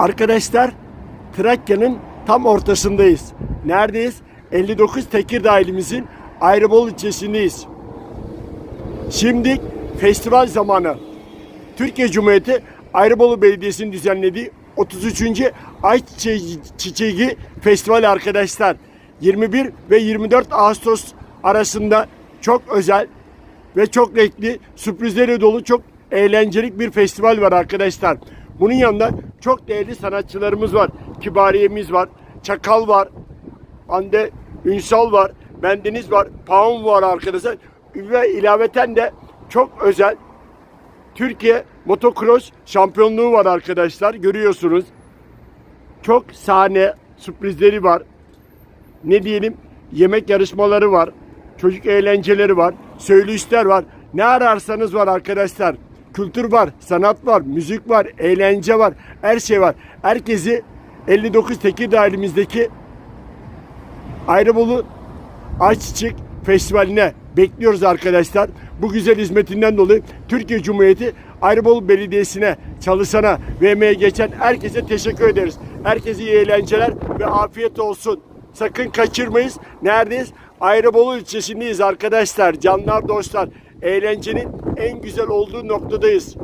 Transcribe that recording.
Arkadaşlar Trakya'nın tam ortasındayız. Neredeyiz? 59 Tekirdağ ilimizin Ayrıbol ilçesindeyiz. Şimdi festival zamanı. Türkiye Cumhuriyeti Ayrıbolu Belediyesi'nin düzenlediği 33. Ay Çiçeği, Festivali arkadaşlar. 21 ve 24 Ağustos arasında çok özel ve çok renkli sürprizleri dolu çok eğlencelik bir festival var arkadaşlar. Bunun yanında çok değerli sanatçılarımız var. Kibariyemiz var, Çakal var, Hande Ünsal var, Bendeniz var, Paun var arkadaşlar. Ve ilaveten de çok özel Türkiye Motocross şampiyonluğu var arkadaşlar. Görüyorsunuz. Çok sahne sürprizleri var. Ne diyelim? Yemek yarışmaları var. Çocuk eğlenceleri var. Söyleşiler var. Ne ararsanız var arkadaşlar. Kültür var, sanat var, müzik var, eğlence var. Her şey var. Herkesi 59 Tekirdağ ilimizdeki Ayrıbolu Ayçiçek Festivali'ne bekliyoruz arkadaşlar. Bu güzel hizmetinden dolayı Türkiye Cumhuriyeti Ayrıbolu Belediyesi'ne, çalışana ve emeğe geçen herkese teşekkür ederiz. Herkese iyi eğlenceler ve afiyet olsun. Sakın kaçırmayız. Neredeyiz? Ayrıbolu ilçesindeyiz arkadaşlar. Canlar dostlar. Eğlencenin en güzel olduğu noktadayız.